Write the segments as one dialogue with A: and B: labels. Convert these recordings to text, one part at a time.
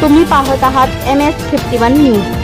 A: तुम्ही पाहत आहात M S fifty one news.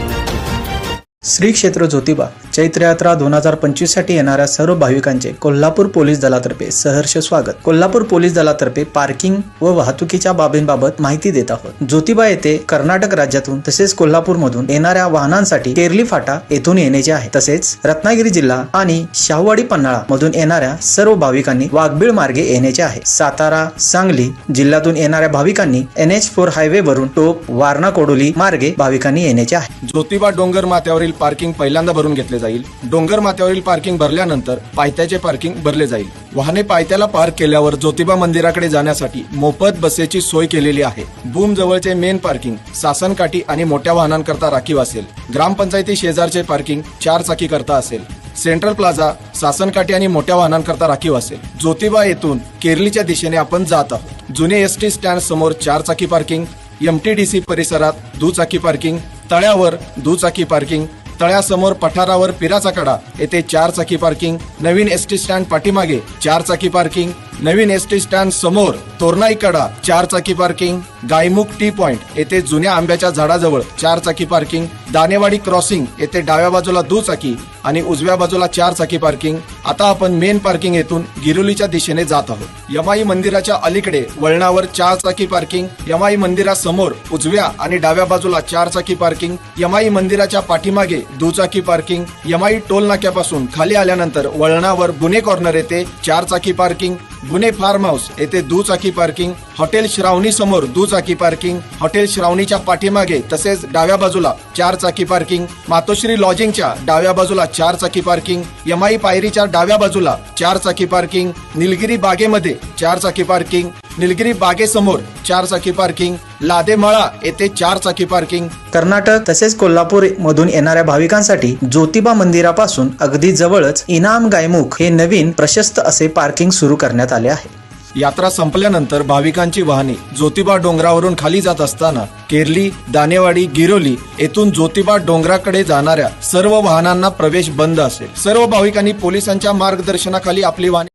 B: Shri क्षेत्र ज्योतिबा चैत्र यात्रा दोन हजार पंचवीससाठी येणाऱ्या सर्व भाविकांचे कोल्हापूर पोलीस दलातर्फे सहर्ष स्वागत. कोल्हापूर पोलीस दलातर्फे पार्किंग व वाहतुकीच्या बाबींबाबत माहिती देत आहोत. ज्योतिबा येथे कर्नाटक राज्यातून तसेच कोल्हापूरमधून येणाऱ्या वाहनांसाठी केरली फाटा येथून येण्याचे आहे. तसेच रत्नागिरी जिल्हा आणि शाहवाडी पन्हाळा मधून येणाऱ्या सर्व भाविकांनी वाघबीळ मार्गे येण्याचे आहे. सातारा सांगली जिल्ह्यातून येणाऱ्या भाविकांनी एन एच फोर हायवे वरून टोप वारणा कोडोली मार्गे भाविकांनी येण्याचे आहे.
C: ज्योतिबा डोंगर माथ्यावरील पार्किंग पहिल्यांदा भरून घेतले जाईल. डोंगर माथ्यावरील पार्किंग भरल्यानंतर पायथ्याचे पार्किंग भरले जाईल. वाहने पायथ्याला पार्क केल्यावर ज्योतिबा मंदिराकडे जाण्यासाठी मोफत बसेची सोय केलेली आहे. बूम जवळचे मेन पार्किंग सासनकाठी आणि मोठ्या वाहनांकरता राखीव असेल. ग्रामपंचायती शेजारचे पार्किंग चार चाकी करता असेल. सेंट्रल प्लाझा सासनकाठी आणि मोठ्या वाहनांकरता राखीव असेल. ज्योतिबा येथून केरलीच्या दिशेने आपण जात आहोत. जुने एस टी स्टँड समोर चार चाकी पार्किंग एमटीडीसी परिसरात दुचाकी पार्किंग तळ्यावर दुचाकी पार्किंग तळ्यासमोर पठारावर पिराचा कडा. येथे चार चाकी पार्किंग. नवीन एस टी स्टँड पाठीमागे. चार चाकी पार्किंग. नवीन एस टी स्टँड समोर तोरणाईकडा चार चाकी पार्किंग गायमुख टी पॉइंट येथे जुन्या आंब्याच्या झाडाजवळ चार चाकी पार्किंग दानेवाडी क्रॉसिंग येथे डाव्या बाजूला दुचाकी आणि उजव्या बाजूला चार चाकी पार्किंग आता आपण मेन पार्किंग येथून गिरुलीच्या दिशेने जात आहोत. यमाई मंदिराच्या अलीकडे वळणावर चार चाकी पार्किंग यमाई मंदिरासमोर उजव्या आणि डाव्या बाजूला चार चाकी पार्किंग यमाई मंदिराच्या पाठीमागे दुचाकी पार्किंग यमाई टोल नाक्यापासून खाली आल्यानंतर वळणावर गुन्हे कॉर्नर येथे चार चाकी पार्किंग गुन्हे फार्म हाऊस येथे दुचाकी पार्किंग हॉटेल श्रावणी समोर दुचाकी पार्किंग हॉटेल श्रावणीच्या पाठीमागे तसेच डाव्या बाजूला चार चाकी पार्किंग मातोश्री लॉजिंगच्या डाव्या बाजूला चार चाकी पार्किंग यमाई पायरीच्या डाव्या बाजूला चार चाकी पार्किंग निलगिरी बागेमध्ये चार चाकी पार्किंग निलगिरी बागेसमोर चार चाकी पार्किंग लादेमळा येथे चार चाकी पार्किंग.
B: कर्नाटक तसेच कोल्हापूर मधून येणाऱ्या भाविकांसाठी ज्योतिबा मंदिरापासून अगदी जवळच इनाम गायमुख हे नवीन प्रशस्त असे पार्किंग सुरू करण्यात आले आहे.
C: यात्रा संपल्यानंतर भाविकांची वाहने ज्योतिबा डोंगरावरून खाली जात असताना केरली दानेवाडी गिरोली येथून ज्योतिबा डोंगराकडे जाणाऱ्या सर्व वाहनांना प्रवेश बंद असेल. सर्व भाविकांनी पोलिसांच्या मार्गदर्शनाखाली आपली वाहने